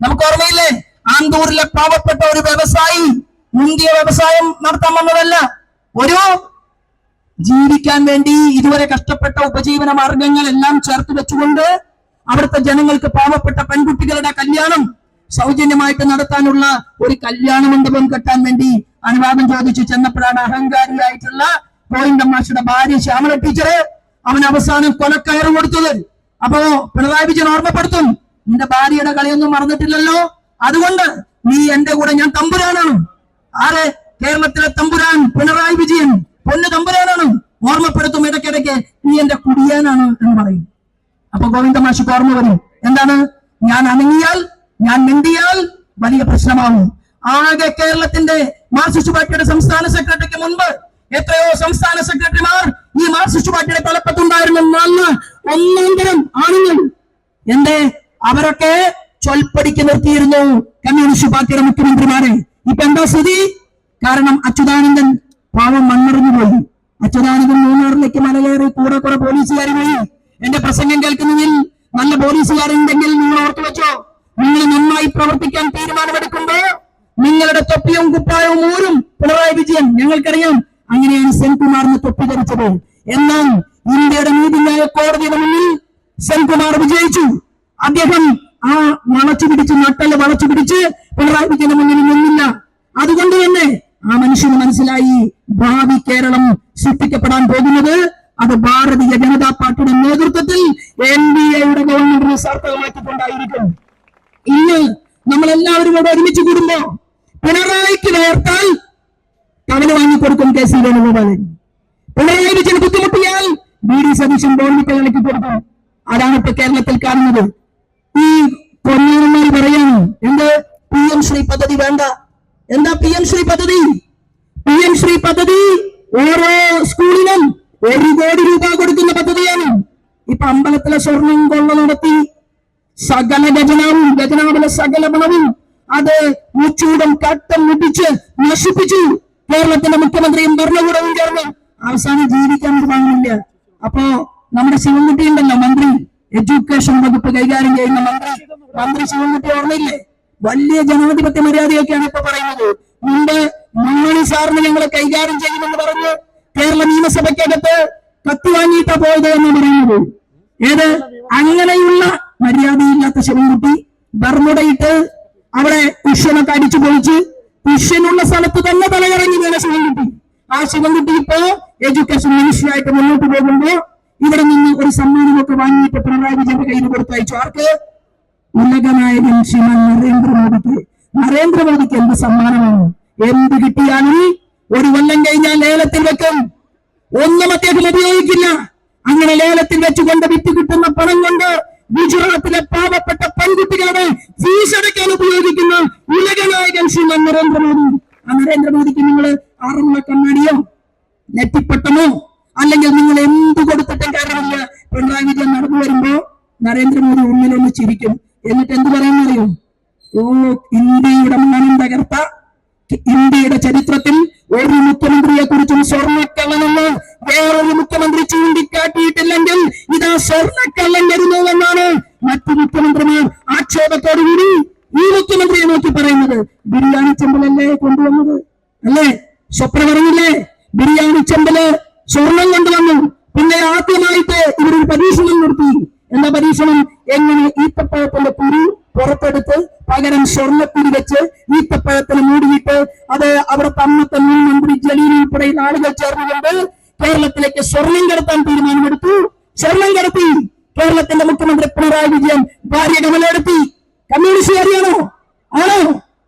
നമുക്ക് ഓർമ്മയില്ലേ ആന്തൂരിലെ പാവപ്പെട്ട ഒരു വ്യവസായി മുന്തിയ വ്യവസായം നടത്താൻ വന്നതല്ല. ഒരു ജീവിക്കാൻ വേണ്ടി ഇതുവരെ കഷ്ടപ്പെട്ട ഉപജീവന മാർഗങ്ങളെല്ലാം ചേർത്ത് വെച്ചുകൊണ്ട് അവിടുത്തെ ജനങ്ങൾക്ക് പാവപ്പെട്ട പെൺകുട്ടികളുടെ കല്യാണം സൗജന്യമായിട്ട് നടത്താനുള്ള ഒരു കല്യാണ മണ്ഡപം കെട്ടാൻ വേണ്ടി അനുവാദം ചോദിച്ചു. ചെന്നപ്പോഴാണ് അഹങ്കാരിയായിട്ടുള്ള ഗോവിന്ദ മാഷയുടെ ഭാര്യ ശ്യാമല ടീച്ചറ് അവൻ അവസാനം കൊലക്കയറ് കൊടുത്തത്. അപ്പോ പിണറായി വിജയൻ ഓർമ്മപ്പെടുത്തും. നിന്റെ ഭാര്യയുടെ കളിയൊന്നും മറന്നിട്ടില്ലല്ലോ? അതുകൊണ്ട് നീ എന്റെ കൂടെ ഞാൻ തമ്പുരാനാണ്. ആരെ? കേരളത്തിലെ തമ്പുരാൻ പിണറായി വിജയൻ പൊന്ന് തമ്പുരാനാണ്. ഓർമ്മപ്പെടുത്തും ഇടയ്ക്കിടയ്ക്ക് നീ എന്റെ കുടിയാനാണ് എന്ന് പറയും. അപ്പൊ ഗോവിന്ദ മാഷിക്ക് ഓർമ്മ വരും. എന്താണ്? ഞാൻ അനങ്ങിയാൽ ഞാൻ മിണ്ടിയാൽ വലിയ പ്രശ്നമാവും. ആകെ കേരളത്തിന്റെ മാർസിസ്റ്റ് പാർട്ടിയുടെ സംസ്ഥാന സെക്രട്ടറിക്ക് മുൻപ് എത്രയോ സംസ്ഥാന സെക്രട്ടറിമാർ ഈ മാർസിസ്റ്റ് പാർട്ടിയുടെ തലപ്പത്തുണ്ടായിരുന്നു നല്ല തരം ആണുങ്ങൾ. എന്റെ അവരൊക്കെ ചൊൽപ്പടിക്ക് നിർത്തിയിരുന്നു. കമ്മ്യൂണിസ്റ്റ് പാർട്ടിയുടെ മുഖ്യമന്ത്രിമാരെ. ഇപ്പൊ എന്താ സ്ഥിതി? കാരണം അച്യുതാനന്ദൻ പാവം മണ്ണറിഞ്ഞു പോയി. അച്യുതാനന്ദൻ മൂന്നാറിലേക്ക് മലകയറി കൂടെ കുറെ പോലീസുകാർ പോയി. എന്റെ പ്രസംഗം കേൾക്കുന്നതിൽ നല്ല പോലീസുകാരുണ്ടെങ്കിൽ നിങ്ങൾ ഓർത്തു വെച്ചോ. നിങ്ങൾ നന്നായി പ്രവർത്തിക്കാൻ തീരുമാനമെടുക്കുമ്പോ നിങ്ങളുടെ തൊപ്പിയും കുപ്പായവും ഊരും പിണറായി വിജയൻ. ഞങ്ങൾക്കറിയാം അങ്ങനെയാണ് സെൻകുമാറിന് തൊപ്പി ധരിച്ചത്. എന്നാൽ ഇന്ത്യയുടെ നീതിന്യായ കോടതിയുടെ മുന്നിൽ സെൻകുമാർ വിജയിച്ചു. അദ്ദേഹം ആ വളച്ചു പിടിച്ച് നട്ടൽ വളച്ചു പിടിച്ച് പിണറായി വിജയന് മുന്നിൽ നിന്നില്ല. അതുകൊണ്ട് തന്നെ ആ മനുഷ്യന് മനസ്സിലായി ഭാവി കേരളം സൃഷ്ടിക്കപ്പെടാൻ പോകുന്നത് അത് ഭാരതീയ ജനതാ പാർട്ടിയുടെ നേതൃത്വത്തിൽ എൻ ഡി എയുടെ ഗവൺമെന്റിനെ സാർത്ഥകമാക്കിക്കൊണ്ടായിരിക്കും ഇന്ന് നമ്മൾ എല്ലാവരും കൂടെ ഒരുമിച്ച് കൂടുമ്പോ പിണറായിക്ക് നേർത്താൽ കവല വാങ്ങിക്കൊടുക്കും കെ സി വേണുഗോപാലൻ. പിണറായി വിജയൻ ബുദ്ധിമുട്ടിയാൽ ബി ഡി സതീശൻ ഗവൺമെന്റ് ഇളക്കി കൊടുക്കും അതാണ് ഇപ്പൊ കേരളത്തിൽ കാണുന്നത്. ഈ കൊഞ്ഞാനന്മാർ പറയാണ് എന്ത് പി എം ശ്രീ പദ്ധതി വേണ്ട? എന്താ പി എം ശ്രീ പദ്ധതി? പി എം ശ്രീ പദ്ധതി ഓരോ സ്കൂളിനും ഒരു കോടി രൂപ കൊടുക്കുന്ന പദ്ധതിയാണ്. ഇപ്പൊ അമ്പലത്തിലെ സ്വർണം കൊള്ള നടത്തി സകല ഖജനാവും ഖജനാവിലെ സകല പണവും അത് മുച്ചൂടം കട്ടം മുട്ടിച്ച് നശിപ്പിച്ചു. കേരളത്തിന്റെ മുഖ്യമന്ത്രിയും ഭരണകൂടവും ചേർന്ന് അവസാനം ജീവിക്കാൻ വാങ്ങില്ല. അപ്പോ നമ്മുടെ ശിവൻകുട്ടി ഉണ്ടല്ലോ മന്ത്രി. എഡ്യൂക്കേഷൻ വകുപ്പ് കൈകാര്യം ചെയ്യുന്ന മന്ത്രി മന്ത്രി ശിവൻകുട്ടി ഓർമ്മയില്ലേ? വലിയ ജനാധിപത്യ മര്യാദയൊക്കെയാണ് ഇപ്പൊ പറയുന്നത്. മുമ്പ് മമ്മണി സാറിന് ഞങ്ങളെ കൈകാര്യം ചെയ്യുമെന്ന് പറഞ്ഞ് കേരള നിയമസഭയ്ക്കകത്ത് കത്തി വാങ്ങിയിട്ടാ പോയത് എന്ന് പറയുന്നത്. ഏത്? അങ്ങനെയുള്ള മര്യാദയില്ലാത്ത ശിവൻകുട്ടി ബർമുടയിട്ട് അവിടെ കുഷ്യനൊക്കെ അടിച്ചു പൊളിച്ച് കുഷ്യനുള്ള സ്ഥലത്ത് തന്നെ തലയിറങ്ങി വീണ ശിവൻകുട്ടി. ആ ശിവൻകുട്ടി ഇപ്പോ എഡ്യൂക്കേഷൻ മിനിസ്റ്ററായിട്ട് മുന്നോട്ട് പോകുമ്പോ ഇവിടെ നിന്ന് ഒരു സമ്മാനമൊക്കെ വാങ്ങിയിട്ട് പിണറായി വിജയന്റെ കയ്യിൽ കൊടുത്തയച്ചു ആർക്ക്? ഉന്നതനായകൻ ശ്രീമാൻ നരേന്ദ്രമോദിക്ക്. നരേന്ദ്രമോദിക്ക് എന്ത് സമ്മാനമാണ്? എന്ത് കിട്ടിയാലും ഒരു കൊല്ലം കഴിഞ്ഞാൽ ലേലത്തിൽ വെക്കും. ഒന്നും അദ്ദേഹം ഉപയോഗിക്കില്ല. അങ്ങനെ ലേലത്തിൽ വെച്ചുകൊണ്ട് വിറ്റ് കിട്ടുന്ന പണം കൊണ്ട് ഗുജറാത്തിലെ പാവപ്പെട്ട പെൺകുട്ടികളുടെ ഫീസ് അടയ്ക്കാൻ ഉപയോഗിക്കുന്ന ഉലകനായകൻ ശ്രീമാൻ നരേന്ദ്രമോദി ആ നരേന്ദ്രമോദിക്ക് നിങ്ങൾ ആറന്മുള കണ്ണാടിയോ നെറ്റിപ്പട്ടമോ അല്ലെങ്കിൽ നിങ്ങൾ എന്ത് കൊടുത്തിട്ടും കാര്യമില്ല പിണറായി വിജയൻ നടന്നു വരുമ്പോ നരേന്ദ്രമോദി ഉള്ളിലൊന്ന് ചിരിക്കും എന്നിട്ട് പറയുന്നറിയോ ഓ ഇന്ത്യയുടെ മാനം തകർത്ത ഇന്ത്യയുടെ ചരിത്രത്തിൽ ഒരു മുഖ്യമന്ത്രിയെ കുറിച്ചും സ്വർണക്കള്ളനെന്ന് വേറൊരു മുഖ്യമന്ത്രി ചൂണ്ടിക്കാട്ടിയിട്ടില്ലെങ്കിൽ ഇതാ സ്വർണക്കള്ളൻ വരുന്നുവെന്നാണ് മറ്റു മുഖ്യമന്ത്രിമാർ ആക്ഷേപത്തോടുകൂടി ഈ മുഖ്യമന്ത്രിയെ നോക്കി പറയുന്നത്. ബിരിയാണി ചെമ്പലല്ലേ കൊണ്ടുവന്നത്? അല്ലേ? സ്വപ്ന പറഞ്ഞില്ലേ ബിരിയാണി ചെമ്പൽ ഭാര്യ കമലെടുത്തി കമ്മ്യൂണിസ്റ്റുകാരിയാണോ ആണോ?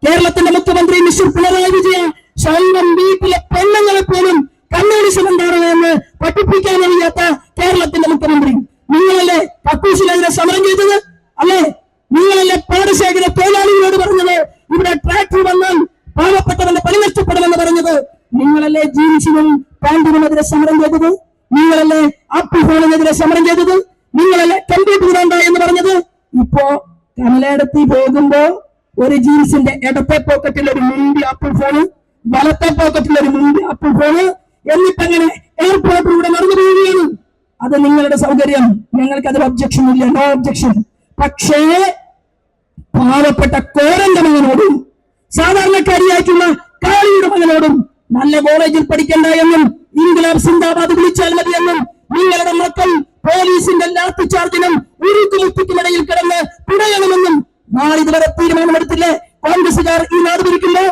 കേരളത്തിന്റെ മുഖ്യമന്ത്രി മിസ്റ്റർ പിണറായി വിജയൻ സ്വന്തം വീട്ടിലെ പെണ്ണുങ്ങളെ പോലും കമ്മ്യൂണിസം എന്താണ് എന്ന് പഠിപ്പിക്കാൻ കഴിയാത്ത കേരളത്തിന്റെ മുഖ്യമന്ത്രി. നിങ്ങളല്ലേ കക്കൂസിനെതിരെ സമരം ചെയ്തത്? അല്ലേ? നിങ്ങളല്ലേ പാടശേഖര തൊഴിലാളികളോട് പറഞ്ഞത്? ഇവിടെ ട്രാക്ടർ വന്നാൽ പാവപ്പെട്ടവന്റെ പണി നഷ്ടപ്പെടുമെന്ന് പറഞ്ഞത്. നിങ്ങളല്ലേ ജീൻസിനും പാൻറിനുമെതിരെ സമരം ചെയ്തത്? നിങ്ങളല്ലേ ആപ്പിൾ ഫോണിനെതിരെ സമരം ചെയ്തത്? കമലയിടത്തി പോകുമ്പോ ഒരു ജീൻസിന്റെ ഇടത്തെ പോക്കറ്റിൽ ഒരു മുണ്ടി ആപ്പിൾ ഫോണ് വലത്തെ പോക്കറ്റിൽ ഒരു മുണ്ടി ആപ്പിൾ ഫോണ് എന്നിട്ടങ്ങനെ എയർപോർട്ടിലൂടെ നടന്നു പോവുകയാണ്. അത് നിങ്ങളുടെ സൗകര്യം. ഞങ്ങൾക്ക് അതിൽ ഒബ്ജക്ഷൻ ഇല്ല. നോ ഒബ്ജക്ഷൻ പക്ഷേ പാവപ്പെട്ട കോരന്റെ മകനോടും സാധാരണക്കാരിയായിട്ടുള്ള കാളിയുടെ മകനോടും നല്ല കോളേജിൽ പഠിക്കണ്ട എന്നും ഇംഗ്ലാബ് സിന്ദാബാദ് വിളിച്ചാൽ മതി എന്നും നിങ്ങളുടെ മക്കൾ പോലീസിന്റെ ലാത്തി ചാർജിനും ഉരുക്കുമുത്തിക്കുമിടയിൽ കിടന്ന് പിടയണമെന്നും നാളിതുവരെ തീരുമാനമെടുത്തില്ലേ? കോൺഗ്രസുകാർ ഈ നാട് ഭരിക്കുമ്പോ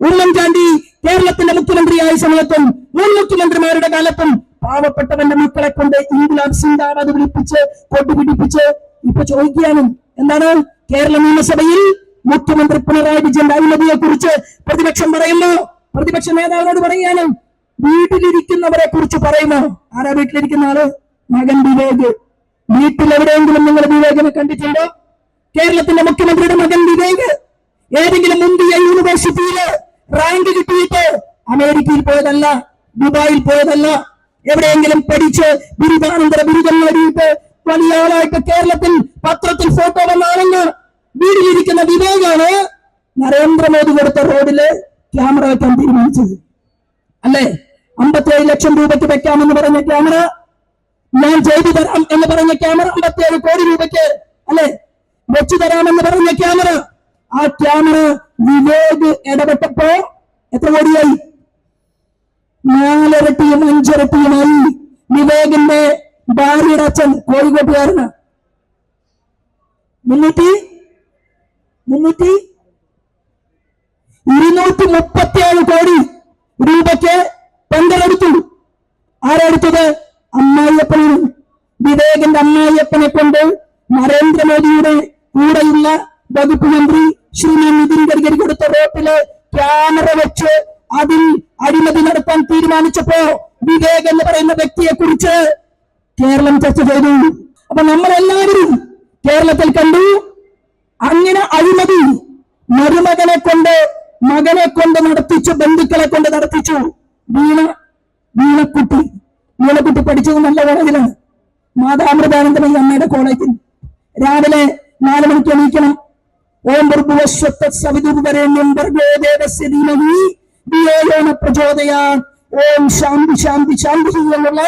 ഉമ്മൻചാണ്ടി കേരളത്തിന്റെ മുഖ്യമന്ത്രിയായ സമയത്തും മുൻ മുഖ്യമന്ത്രിമാരുടെ കാലത്തും പാവപ്പെട്ടവന്റെ മക്കളെ കൊണ്ട് ഇൻഗലാബ് സിന്ദാബാദ് വിളിപ്പിച്ച് കൊണ്ടുപിടിപ്പിച്ച് ഇപ്പൊ ചോദിക്കുകയാണ്. എന്താണ്? കേരള നിയമസഭയിൽ മുഖ്യമന്ത്രി പിണറായി വിജയന്റെ അഴിമതിയെ കുറിച്ച് പ്രതിപക്ഷം പറയുന്നു. പ്രതിപക്ഷ നേതാവിനോട് പറയുകയാണ് വീട്ടിലിരിക്കുന്നവരെ കുറിച്ച് പറയുമോ ആരാ വീട്ടിലിരിക്കുന്ന ആൾ? മകൻ വിവേക്. വീട്ടിൽ എവിടെയെങ്കിലും നിങ്ങൾ വിവേകനെ കണ്ടിട്ടുണ്ടോ? കേരളത്തിന്റെ മുഖ്യമന്ത്രിയുടെ മകൻ വിവേക് ഏതെങ്കിലും മുന്തിയ യൂണിവേഴ്സിറ്റിയിൽ റാങ്ക് കിട്ടിയിട്ട് അമേരിക്കയിൽ പോയതല്ല ദുബായിൽ പോയതല്ല എവിടെയെങ്കിലും പഠിച്ച് ബിരുദാനന്തര ബിരുദം നേടിയിട്ട് വലിയ ആളായിട്ട് കേരളത്തിൽ പത്രത്തിൽ ഫോട്ടോ വന്നാണെന്ന് വീട്ടിലിരിക്കുന്ന വിവേകാണ് നരേന്ദ്രമോദി കൊടുത്ത റോഡിൽ ക്യാമറ വെക്കാൻ തീരുമാനിച്ചത്. അല്ലേ? അമ്പത്തിയേഴ് ലക്ഷം രൂപയ്ക്ക് വെക്കാമെന്ന് പറഞ്ഞ ക്യാമറ ഞാൻ ചെയ്തു തരാം എന്ന് പറഞ്ഞ ക്യാമറ അമ്പത്തിയേഴ് കോടി രൂപയ്ക്ക് അല്ലെ? വെച്ചു തരാമെന്ന് പറഞ്ഞ ക്യാമറ. ആ ക്യാമറ വിവേക് ഇടപെട്ടപ്പോ എത്ര കോടിയായി? നാലിരട്ടിയും അഞ്ചിരട്ടിയുമായി വിവേകിന്റെ ഭാര്യയുടെ അച്ഛൻ കോഴിക്കോട്ടുകാരന്. മുന്നൂറ്റി മുന്നൂറ്റി ഇരുന്നൂറ്റി മുപ്പത്തിയേഴ് കോടി രൂപയ്ക്ക് പന്തലെടുത്തു ആരെടുത്തത് അമ്മായിയപ്പനും വിവേകിന്റെ അമ്മായിയപ്പനെ കൊണ്ട് നരേന്ദ്രമോദിയുടെ കൂടെയുള്ള വകുപ്പ് മന്ത്രി ശ്രീമാൻ നിതിൻ ഗഡ്കരി കൊടുത്ത റോട്ടിൽ ക്യാമറ വെച്ച് അതിൽ അഴിമതി നടത്താൻ തീരുമാനിച്ചപ്പോ വിവേക് എന്ന് പറയുന്ന വ്യക്തിയെ കുറിച്ച് കേരളം ചർച്ച ചെയ്തു. അപ്പൊ നമ്മളെല്ലാവരും കേരളത്തിൽ കണ്ടു. അങ്ങനെ അഴിമതി മരുമകനെ കൊണ്ട് മകനെ കൊണ്ട് നടത്തിച്ചു ബന്ധുക്കളെ കൊണ്ട് നടത്തിച്ചു. വീണ വീണക്കുട്ടി. വീണക്കുട്ടി പഠിച്ചത് നല്ല കോളേജിലാണ് മാതാമൃതാനന്ദമയി അമ്മയുടെ കോളേജിൽ. രാവിലെ നാല് മണിക്ക് എണീക്കണം. ഓം ഭർഭുവസ്വത്ത സവിതുർവരേണ്യം ഭർഗോ ദേവസ്യ ധീമഹി. ധിയോയോന പ്രചോദയാൻ ഓം ശാന്തി ശാന്തി ശാന്തി എന്നുള്ള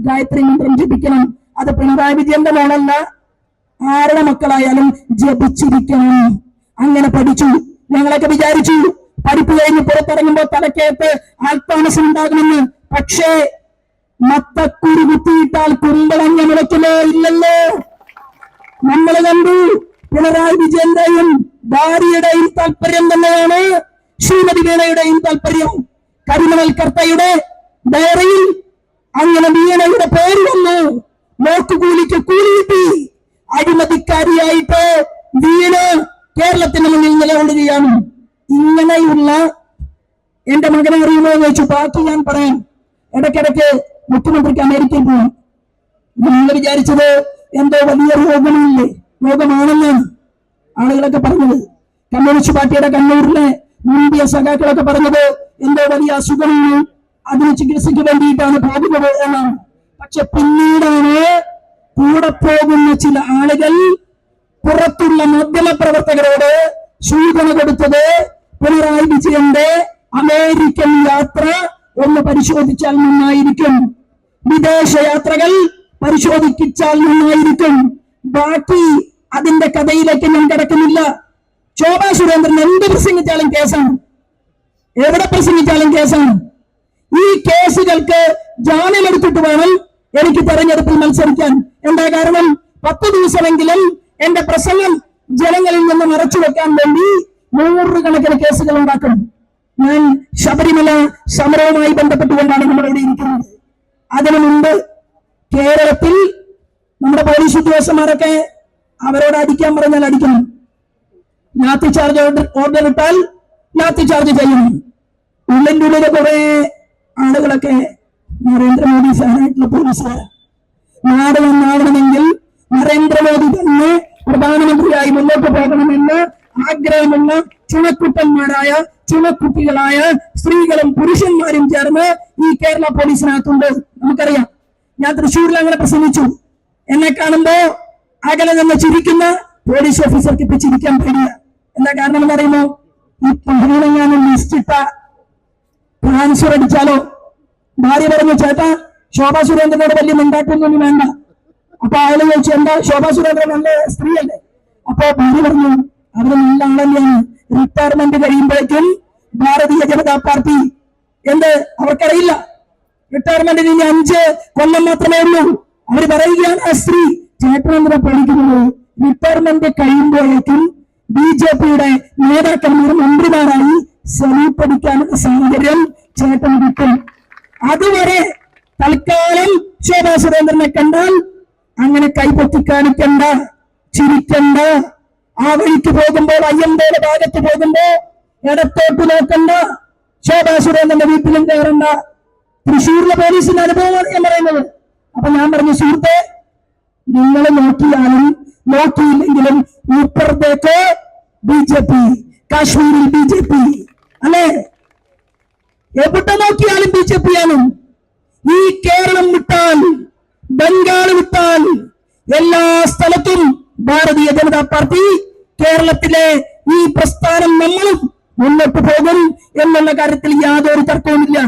ഗായത്രി മന്ത്രം ജപിക്കണം. അത് പിണറായി വിജയന്റെ മോളല്ല. ആരുടെ മക്കളായാലും ജപിച്ചിരിക്കണം. അങ്ങനെ പഠിച്ചു. ഞങ്ങളൊക്കെ വിചാരിച്ചു. പഠിപ്പ് കഴിഞ്ഞ് പുറത്തിറങ്ങുമ്പോൾ തലക്കേത്ത് ആത്മാനസം ഉണ്ടാകുമെന്ന്. പക്ഷേ മത്തക്കുരു കുത്തിയിട്ടാൽ കുമ്പളങ്ങ മുളയ്ക്കുമോ ഇല്ലല്ലോ? നമ്മൾ കണ്ടു. പിണറായി വിജയന്റെയും ഭാര്യയുടെയും താല്പര്യം തന്നെയാണ് ശ്രീമതി വീണയുടെയും താല്പര്യം. കരിമണൽ കർത്തയുടെ ഡയറിയിൽ അങ്ങനെ വീണയുടെ പേര് വന്നു. നോക്കുകൂലിക്ക് കൂലിയിട്ട് അഴിമതിക്കാരിയായിട്ട് വീണ കേരളത്തിന് മുന്നിൽ നിലകൊള്ളുകയാണ്. ഇങ്ങനെയുള്ള എന്റെ മകനെ അറിയുമോ എന്ന് ചോദിച്ചു. ബാക്കി ഞാൻ പറയാം. ഇടയ്ക്കിടയ്ക്ക് മുഖ്യമന്ത്രിക്ക് അമേരിക്കയിൽ പോകും. നിങ്ങൾ വിചാരിച്ചത് എന്തോ വലിയ രോഗമില്ലേ രോഗമാണെന്നാണ് ആളുകളൊക്കെ പറഞ്ഞത്. കമ്മ്യൂണിസ്റ്റ് പാർട്ടിയുടെ കണ്ണൂരിലെ മുൻപിയ സഖാക്കളൊക്കെ പറഞ്ഞത് എന്തോ വലിയ അസുഖമാണ്. അതിന് ചികിത്സയ്ക്ക് വേണ്ടിയിട്ടാണ് പോകുന്നത് എന്നാണ്. പക്ഷെ പിന്നീടാണ് കൂടെ പോകുന്ന ചില ആളുകൾ പുറത്തുള്ള മാധ്യമ പ്രവർത്തകരോട് സൂചന കൊടുത്തത് പിണറായി വിജയന്റെ അമേരിക്കൻ യാത്ര ഒന്ന് പരിശോധിച്ചാൽ നന്നായിരിക്കും. വിദേശ യാത്രകൾ പരിശോധിച്ചാൽ നന്നായിരിക്കും ബാക്കി അതിന്റെ കഥയിലേക്ക് ഞാൻ കിടക്കുന്നില്ല. ശോഭാ സുരേന്ദ്രൻ എന്ത് പ്രസംഗിച്ചാലും കേസാണ്. എവിടെ പ്രസംഗിച്ചാലും കേസാണ്. ഈ കേസുകൾക്ക് ജാമ്യമെടുത്തിട്ട് വേണം എനിക്ക് തെരഞ്ഞെടുപ്പിൽ മത്സരിക്കാൻ. എന്താ കാരണം? പത്ത് ദിവസമെങ്കിലും എന്റെ പ്രസംഗം ജനങ്ങളിൽ നിന്ന് മറച്ചു വെക്കാൻ വേണ്ടി നൂറുകണക്കിന് കേസുകൾ ഉണ്ടാക്കും. ഞാൻ ശബരിമല സമരവുമായി ബന്ധപ്പെട്ടുകൊണ്ടാണ് നമ്മൾ ഇവിടെ ഇരിക്കുന്നത്. അതിനു മുമ്പ് ഉദ്യോഗസ്ഥന്മാരൊക്കെ അവരോട് അടിക്കാൻ പറഞ്ഞാൽ അടിക്കണം. ലാത്തി ചാർജ് ഓർഡർ ഇട്ടാൽ ലാത്തി ചാർജ് ചെയ്യണം ഉള്ളിന്റെ ഉള്ളിലെ കുറെ ആളുകളൊക്കെ നരേന്ദ്രമോദി സാറായിട്ടുള്ള പോലീസ് നാട് നന്നാവണമെങ്കിൽ നരേന്ദ്രമോദി തന്നെ പ്രധാനമന്ത്രിയായി മുന്നോട്ട് പോകണമെന്ന് ആഗ്രഹമുള്ള ചുണക്കുട്ടന്മാരായ ചുണക്കുട്ടികളായ സ്ത്രീകളും പുരുഷന്മാരും ചേർന്ന് ഈ കേരള പോലീസിനകത്തുണ്ട്. നമുക്കറിയാം. ഞാൻ തൃശ്ശൂരിൽ അങ്ങനെ പ്രസംഗിച്ചു. എന്നെ കാണുമ്പോ അകലെ നിന്ന് ചിരിക്കുന്ന പോലീസ് ഓഫീസർക്ക് ഇപ്പൊ ചിരിക്കാൻ പേടിയ. എന്താ കാരണം എന്ന് പറയുമോ? ഈ പഹണെങ്ങാനും ഞാൻ ലിസ്റ്റിട്ട ട്രാൻസ്ഫർ അടിച്ചാലോ? ഭാര്യ പറഞ്ഞു ചേട്ടാ ശോഭാ സുരേന്ദ്രനോട് വലിയ മിണ്ടാട്ടൊന്നും വേണ്ട. അപ്പൊ അയാൾ ചോദിച്ചു എന്താ ശോഭാ സുരേന്ദ്രൻ നല്ല സ്ത്രീയല്ലേ? അപ്പൊ ഭാര്യ പറഞ്ഞു അവർ നല്ല ആളന്നെയാണ്. റിട്ടയർമെന്റ് കഴിയുമ്പോഴേക്കും ഭാരതീയ ജനതാ പാർട്ടി എന്ത്? അവർക്കറിയില്ല. റിട്ടയർമെന്റിന് ഇനി അഞ്ച് കൊല്ലം മാത്രമേ ഉള്ളൂ. അവർ പറയുകയാണ് ആ സ്ത്രീ ചേട്ടനെന്തിനെ പഠിക്കുന്നത് റിട്ടയർമെന്റ് കഴിയുമ്പോഴേക്കും ബി ജെ പിയുടെ നേതാക്കന്മാർ മന്ത്രിമാരായി സലൂട്ട് അടിക്കാനുള്ള സാഹചര്യം ചേട്ടൻ കിട്ടും. അതുവരെ തൽക്കാലം ശോഭാ സുരേന്ദ്രനെ കണ്ടാൽ അങ്ങനെ കൈപൊത്തി കാണിക്കണ്ട ചിരിക്കണ്ട. ആ വഴിക്ക് പോകുമ്പോൾ അയ്യന്തയുടെ ഭാഗത്ത് പോകുമ്പോ ഇടത്തോട്ട് നോക്കണ്ട ശോഭാ സുരേന്ദ്രന്റെ വീട്ടിലും കയറണ്ട. തൃശ്ശൂരിലെ പോലീസിന്റെ അനുഭവമാണ് ഞാൻ പറയുന്നത്. അപ്പൊ ഞാൻ പറഞ്ഞു സുഹൃത്തെ നിങ്ങൾ നോക്കിയാലും നോക്കിയില്ലെങ്കിലും ഉത്തർപ്രദേശ് ബി ജെ പി കാശ്മീരിൽ ബി ജെ പി അല്ലേ? എവിടെ നോക്കിയാലും ബി ജെ പി ആണ്. ഈ കേരളം വിട്ടാൽ ബംഗാൾ വിട്ടാൽ എല്ലാ സ്ഥലത്തും ഭാരതീയ ജനതാ പാർട്ടി കേരളത്തിലെ ഈ പ്രസ്ഥാനം നമ്മളും മുന്നോട്ട് പോകും എന്നുള്ള കാര്യത്തിൽ യാതൊരു തർക്കവുമില്ല.